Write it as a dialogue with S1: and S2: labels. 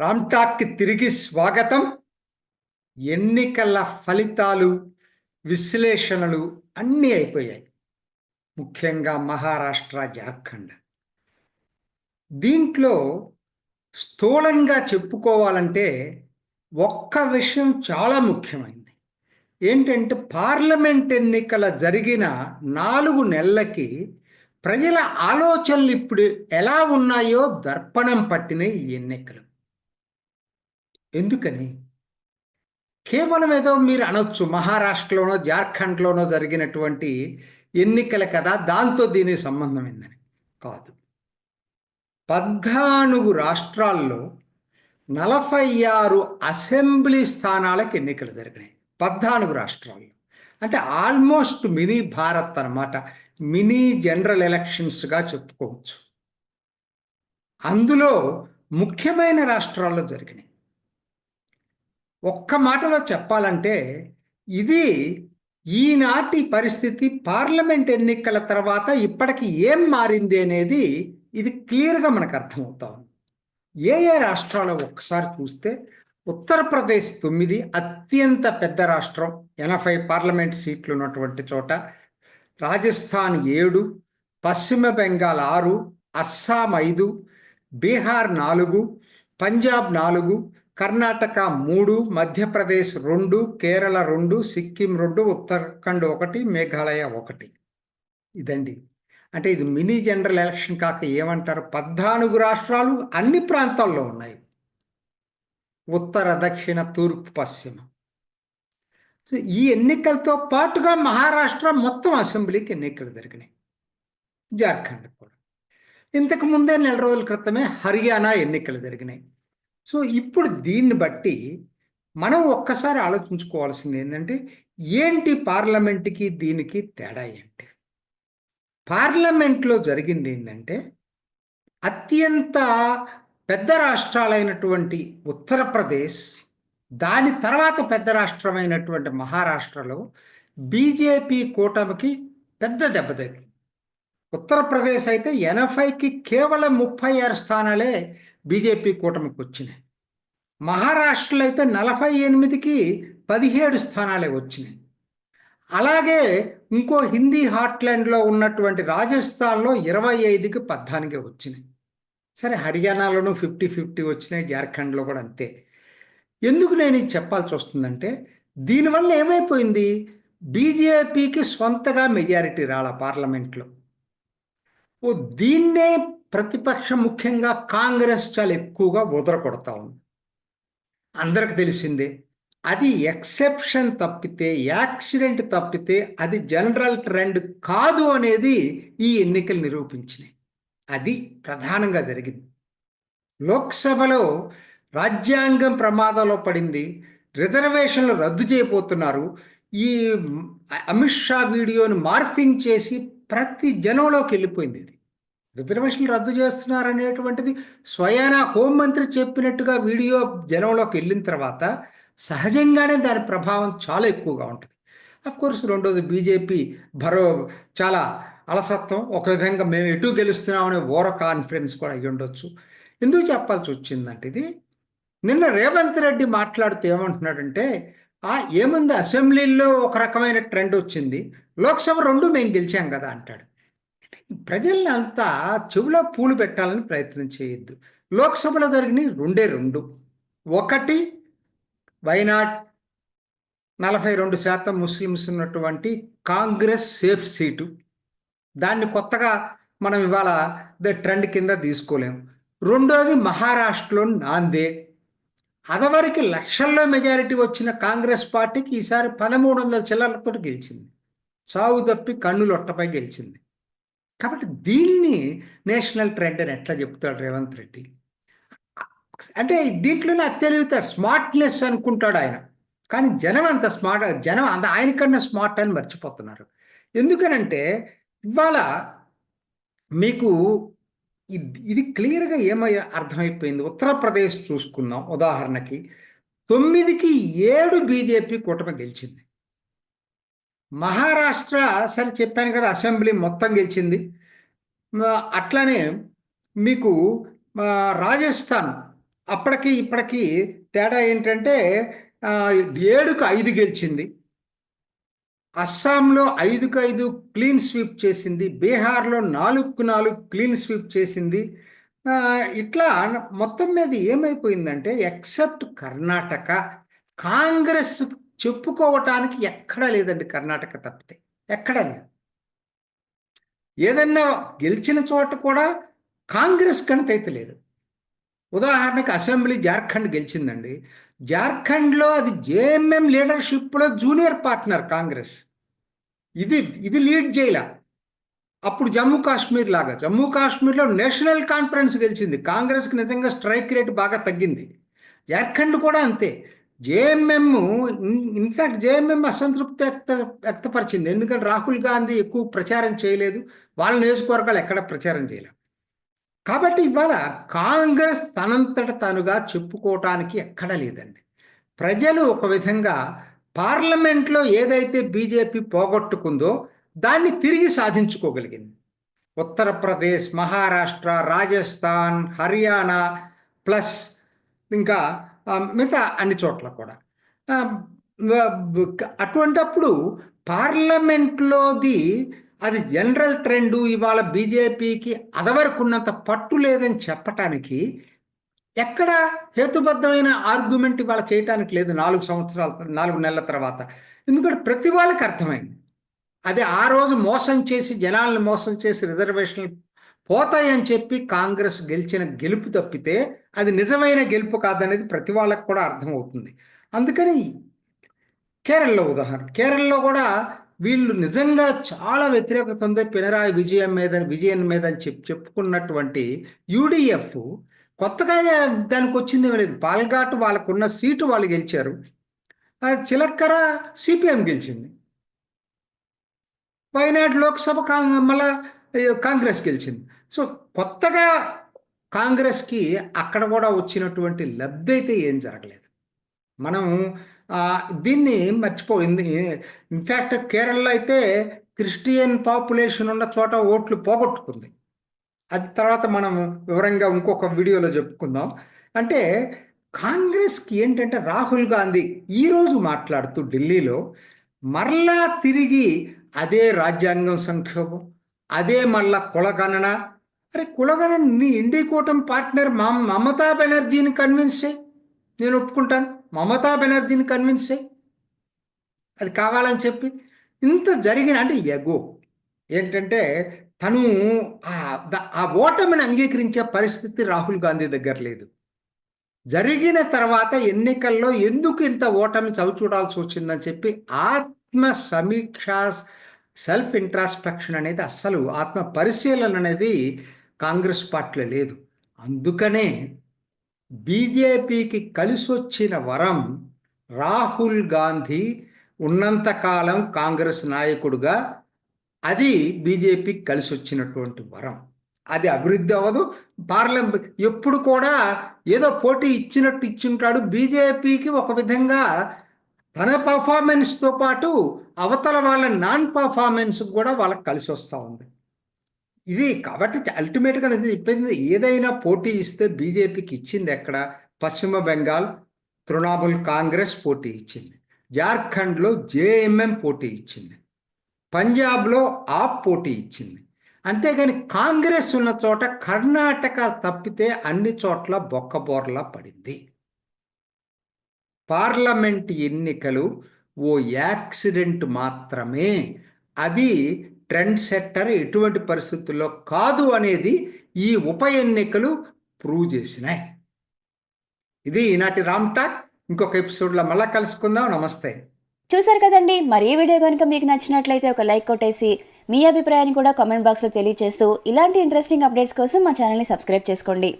S1: రామ్టాక్కి తిరిగి స్వాగతం. ఎన్నికల ఫలితాలు విశ్లేషణలు అన్నీ అయిపోయాయి. ముఖ్యంగా మహారాష్ట్ర జార్ఖండ్. దీంట్లో స్థూలంగా చెప్పుకోవాలంటే ఒక్క విషయం చాలా ముఖ్యమైంది. ఏంటంటే పార్లమెంట్ ఎన్నికల జరిగిన నాలుగు నెలలకి ప్రజల ఆలోచనలు ఇప్పుడు ఎలా ఉన్నాయో దర్పణం పట్టిన ఈ ఎన్నికలు. ఎందుకని? కేవలం ఏదో మీరు అనొచ్చు మహారాష్ట్రలోనో జార్ఖండ్లోనో జరిగినటువంటి ఎన్నికల కదా దాంతో దీనికి సంబంధం ఏందని. కాదు. పద్నాలుగు రాష్ట్రాల్లో నలభై ఆరు అసెంబ్లీ స్థానాలకు ఎన్నికలు జరిగినాయి. పద్నాలుగు రాష్ట్రాల్లో. అంటే ఆల్మోస్ట్ మినీ భారత్ అన్నమాట. మినీ జనరల్ ఎలక్షన్స్గా చెప్పుకోవచ్చు. అందులో ముఖ్యమైన రాష్ట్రాల్లో జరిగినాయి. ఒక్క మాటలో చెప్పాలంటే ఇది ఈనాటి పరిస్థితి పార్లమెంట్ ఎన్నికల తర్వాత ఇప్పటికి ఏం మారింది అనేది ఇది క్లియర్గా మనకు అర్థమవుతా ఉంది ఏ ఏ రాష్ట్రాలు ఒక్కసారి చూస్తే ఉత్తరప్రదేశ్ తొమ్మిది అత్యంత పెద్ద రాష్ట్రం ఎనభై పార్లమెంట్ సీట్లు ఉన్నటువంటి చోట రాజస్థాన్ ఏడు పశ్చిమ బెంగాల్ ఆరు అస్సాం ఐదు బీహార్ నాలుగు పంజాబ్ నాలుగు కర్ణాటక మూడు మధ్యప్రదేశ్ రెండు కేరళ రెండు సిక్కిం రెండు ఉత్తరాఖండ్ ఒకటి మేఘాలయ ఒకటి. ఇదండి. అంటే ఇది మినీ జనరల్ ఎలక్షన్ కాక ఏమంటారు? పద్నాలుగు రాష్ట్రాలు అన్ని ప్రాంతాల్లో ఉన్నాయి. ఉత్తర దక్షిణ తూర్పు పశ్చిమ. సో ఈ ఎన్నికలతో పాటుగా మహారాష్ట్ర మొత్తం అసెంబ్లీకి ఎన్నికలు జరిగినాయి. జార్ఖండ్ కూడా. ఇంతకు ముందే నెల రోజుల క్రితమే హర్యానా ఎన్నికలు జరిగినాయి. సో ఇప్పుడు దీన్ని బట్టి మనం ఒక్కసారి ఆలోచించుకోవాల్సింది ఏంటంటే ఏంటి పార్లమెంట్కి దీనికి తేడా ఏంటి? పార్లమెంట్లో జరిగింది ఏంటంటే అత్యంత పెద్ద రాష్ట్రాలైనటువంటి ఉత్తరప్రదేశ్ దాని తర్వాత పెద్ద రాష్ట్రమైనటువంటి మహారాష్ట్రలో బీజేపీ కూటమికి పెద్ద దెబ్బతగిలింది ఉత్తరప్రదేశ్ అయితే ఎనభైకి కేవలం ముప్పై ఆరు స్థానాలే బీజేపీ కూటమికి వచ్చినాయి మహారాష్ట్రలో అయితే నలభై ఎనిమిదికి పదిహేడు స్థానాలే వచ్చినాయి. అలాగే ఇంకో హిందీ హాట్లాండ్లో ఉన్నటువంటి రాజస్థాన్లో ఇరవై ఐదుకి పద్నాలుగే వచ్చినాయి. సరే హర్యానాలోనూ ఫిఫ్టీ ఫిఫ్టీ వచ్చినాయి జార్ఖండ్లో కూడా అంతే. ఎందుకు నేను ఇది చెప్పాల్సి వస్తుందంటే దీనివల్ల ఏమైపోయింది? బీజేపీకి సొంతగా మెజారిటీ రాల పార్లమెంట్లో. దీన్నే ప్రతిపక్షం ముఖ్యంగా కాంగ్రెస్ చాలా ఎక్కువగా ఉదరకొడతా ఉంది. అందరికి తెలిసిందే అది ఎక్సెప్షన్ తప్పితే యాక్సిడెంట్ తప్పితే అది జనరల్ ట్రెండ్ కాదు అనేది ఈ ఎన్నికలు నిరూపించినాయి. అది ప్రధానంగా జరిగింది. లోక్సభలో రాజ్యాంగం ప్రమాదంలో పడింది రిజర్వేషన్లు రద్దు చేయబోతున్నారు ఈ అమిత్ షా వీడియోను మార్ఫింగ్ చేసి ప్రతి జనంలోకి వెళ్ళిపోయింది ఇది. రిజర్వేషన్లు రద్దు చేస్తున్నారు అనేటువంటిది హోం హోంమంత్రి చెప్పినట్టుగా వీడియో జనంలోకి వెళ్ళిన తర్వాత సహజంగానే దాని ప్రభావం చాలా ఎక్కువగా ఉంటుంది. అఫ్ కోర్స్ రెండోది బీజేపీ భరో చాలా అలసత్వం. ఒక విధంగా మేము ఎటు గెలుస్తున్నామనే ఓర కాన్ఫిడెన్స్ కూడా అయ్యి ఉండొచ్చు. ఎందుకు చెప్పాల్సి వచ్చిందంటే ఇది నిన్న రేవంత్ రెడ్డి మాట్లాడుతూ ఏమంటున్నాడంటే ఏముంది అసెంబ్లీలో ఒక రకమైన ట్రెండ్ వచ్చింది. లోక్సభ రెండు మేము గెలిచాం కదా అంటాడు. ప్రజల్ని అంతా చెవిలో పూలు పెట్టాలని ప్రయత్నం చేయొద్దు. లోక్సభలో జరిగిన రెండే రెండు. ఒకటి వైనాడ్ నలభై రెండు శాతం ముస్లిమ్స్ ఉన్నటువంటి కాంగ్రెస్ సేఫ్ సీటు. దాన్ని కొత్తగా మనం ఇవాళ ద ట్రెండ్ కింద తీసుకోలేము రెండోది మహారాష్ట్రలో నాందేడ్ అదవరికి లక్షల్లో మెజారిటీ వచ్చిన కాంగ్రెస్ పార్టీకి ఈసారి పదమూడు వందల చిల్లర్లతో గెలిచింది. చావు తప్పి కన్నులొట్టపై గెలిచింది. కాబట్టి దీన్ని నేషనల్ ట్రెండ్ అని ఎట్లా చెప్తాడు రేవంత్ రెడ్డి? అంటే దీంట్లోనే తెలివితాడు స్మార్ట్నెస్ అనుకుంటాడు ఆయన. కానీ జనం అంత స్మార్ట్ జనం అంత ఆయనకన్నా స్మార్ట్ అని మర్చిపోతున్నారు. ఎందుకనంటే ఇవాళ మీకు ఇది క్లియర్గా ఏమై అర్థమైపోయింది. ఉత్తరప్రదేశ్ చూసుకుందాం ఉదాహరణకి. తొమ్మిదికి ఏడు బీజేపీ కూటమి గెలిచింది. మహారాష్ట్ర సరే చెప్పాను కదా అసెంబ్లీ మొత్తం గెలిచింది. అట్లానే మీకు రాజస్థాన్ అప్పటికి ఇప్పటికి తేడా ఏంటంటే ఏడుకు ఐదు గెలిచింది. అస్సాంలో ఐదుకు ఐదు క్లీన్ స్వీప్ చేసింది. బీహార్లో నాలుగుకు నాలుగు క్లీన్ స్వీప్ చేసింది. ఇట్లా మొత్తం మీద ఏమైపోయిందంటే ఎక్సెప్ట్ కర్ణాటక కాంగ్రెస్ చెప్పుకోవటానికి ఎక్కడా లేదండి కర్ణాటక తప్పితే. ఎక్కడా లేదు. ఏదన్నా గెలిచిన చోట కూడా కాంగ్రెస్ కనుకైతే లేదు. ఉదాహరణకు అసెంబ్లీ జార్ఖండ్ గెలిచిందండి. జార్ఖండ్లో అది జేఎంఎం లీడర్షిప్లో జూనియర్ పార్ట్నర్ కాంగ్రెస్. ఇది ఇది లీడ్ చేయలే అప్పుడు జమ్మూ కాశ్మీర్ లాగా. జమ్మూ కాశ్మీర్లో నేషనల్ కాన్ఫరెన్స్ గెలిచింది. కాంగ్రెస్కి నిజంగా స్ట్రైక్ రేట్ బాగా తగ్గింది. జార్ఖండ్ కూడా అంతే. జేఎంఎం ఇన్ఫాక్ట్ జేఎంఎం అసంతృప్తి వ్యక్త వ్యక్తపరిచింది. ఎందుకంటే రాహుల్ గాంధీ ఎక్కువ ప్రచారం చేయలేదు. వాళ్ళ నియోజకవర్గాలు ఎక్కడ ప్రచారం చేయలేదు. కాబట్టి ఇవాళ కాంగ్రెస్ తనంతట తనుగా చెప్పుకోవటానికి ఎక్కడ లేదండి. ప్రజలు ఒక విధంగా పార్లమెంట్లో ఏదైతే బీజేపీ పోగొట్టుకుందో దాన్ని తిరిగి సాధించుకోగలిగింది. ఉత్తరప్రదేశ్ మహారాష్ట్ర రాజస్థాన్ హర్యానా ప్లస్ ఇంకా మిగతా అన్ని చోట్ల కూడా. అటువంటప్పుడు పార్లమెంట్లోది అది జనరల్ ట్రెండ్ ఇవాళ బీజేపీకి అదవరకున్నంత పట్టు లేదని చెప్పటానికి ఎక్కడ హేతుబద్ధమైన ఆర్గ్యుమెంట్ ఇవాళ చేయటానికి లేదు నాలుగు సంవత్సరాల నాలుగు నెలల తర్వాత. ఎందుకంటే ప్రతి వాళ్ళకి అర్థమైంది. అది ఆ రోజు మోసం చేసి జనాలను మోసం చేసి రిజర్వేషన్లు పోతాయని చెప్పి కాంగ్రెస్ గెలిచిన గెలుపు తప్పితే అది నిజమైన గెలుపు కాదనేది ప్రతి వాళ్ళకి కూడా అర్థమవుతుంది. అందుకని కేరళలో ఉదాహరణ కేరళలో కూడా వీళ్ళు నిజంగా చాలా వ్యతిరేకత ఉంది పినరాయి విజయం మీద విజయం మీద అని చెప్పి చెప్పుకున్నటువంటి యూడిఎఫ్ కొత్తగా దానికి వచ్చింది లేదు. పాల్ఘాట్ వాళ్ళకున్న సీటు వాళ్ళు గెలిచారు. చిలక్కర సిపిఎం గెలిచింది. వయనాడ్ లోక్సభ మళ్ళా కాంగ్రెస్ గెలిచింది. సో కొత్తగా కాంగ్రెస్కి అక్కడ కూడా వచ్చినటువంటి లబ్ధి అయితే ఏం జరగలేదు. మనం దీన్ని మర్చిపోయింది ఇన్ఫ్యాక్ట్ కేరళలో అయితే క్రిస్టియన్ పాపులేషన్ ఉన్న చోట ఓట్లు పోగొట్టుకుంది. అది తర్వాత మనం వివరంగా ఇంకొక వీడియోలో చెప్పుకుందాం. అంటే కాంగ్రెస్కి ఏంటంటే రాహుల్ గాంధీ ఈరోజు మాట్లాడుతూ ఢిల్లీలో మరలా తిరిగి అదే రాజ్యాంగం సంక్షోభం అదే మళ్ళా కులగణన అరే కులగనన్ నీ ఇండి కూటమి పార్ట్నర్ మా మమతా బెనర్జీని కన్విన్స్ చేయి. నేను ఒప్పుకుంటాను. మమతా బెనర్జీని కన్విన్స్ చేయి. అది కావాలని చెప్పి ఇంత జరిగిన అంటే ఎగో ఏంటంటే తను ఆ ద- ఆ ఓటమిని అంగీకరించే పరిస్థితి రాహుల్ గాంధీ దగ్గర లేదు. జరిగిన తర్వాత ఎన్నికల్లో ఎందుకు ఇంత ఓటమి చవిచూడాల్సి వచ్చిందని చెప్పి ఆత్మ సమీక్ష సెల్ఫ్ ఇంట్రాస్పెక్షన్ అనేది అస్సలు ఆత్మ పరిశీలన అనేది కాంగ్రెస్ పార్టీలో లేదు. అందుకనే బీజేపీకి కలిసొచ్చిన వరం రాహుల్ గాంధీ ఉన్నంతకాలం కాంగ్రెస్ నాయకుడుగా అది బీజేపీకి కలిసి వచ్చినటువంటి వరం. అది అభివృద్ధి అవ్వదు. పార్లమెంట్ ఎప్పుడు కూడా ఏదో పోటీ ఇచ్చినట్టు ఇచ్చింటాడు. బీజేపీకి ఒక విధంగా తన పర్ఫార్మెన్స్తో పాటు అవతల వాళ్ళ నాన్ పర్ఫార్మెన్స్ కూడా వాళ్ళకి కలిసి వస్తూ ఉంది. ఇది కాబట్టి అల్టిమేట్గా నేను చెప్పింది ఏదైనా పోటీ ఇస్తే బీజేపీకి ఇచ్చింది ఎక్కడ? పశ్చిమ బెంగాల్ తృణమూల్ కాంగ్రెస్ పోటీ ఇచ్చింది. జార్ఖండ్లో జేఎంఎం పోటీ ఇచ్చింది. పంజాబ్లో ఆప్ పోటీ ఇచ్చింది. అంతేగాని కాంగ్రెస్ ఉన్న చోట కర్ణాటక తప్పితే అన్ని చోట్ల బొక్కబోర్లా పడింది. పార్లమెంట్ ఎన్నికలు ఓ యాక్సిడెంట్ మాత్రమే. అది ట్రెండ్ సెట్టర్ ఎటువంటి పరిస్థితుల్లో కాదు అనేది ఈ ఉప ఎన్నికలు ప్రూవ్ చేసినాయి. ఇది ఈనాటి రామ్ టాక్. ఇంకొక ఎపిసోడ్లో మళ్ళీ కలుసుకుందాం. నమస్తే.
S2: చూసారు కదండి. మరి ఈ వీడియో కనుక మీకు నచ్చినట్లయితే ఒక లైక్ కొట్టేసి మీ అభిప్రాయాన్ని కూడా కామెంట్ బాక్స్లో తెలియజేస్తూ ఇలాంటి ఇంట్రెస్టింగ్ అప్డేట్స్ కోసం మా ఛానల్ని సబ్స్క్రైబ్ చేసుకోండి.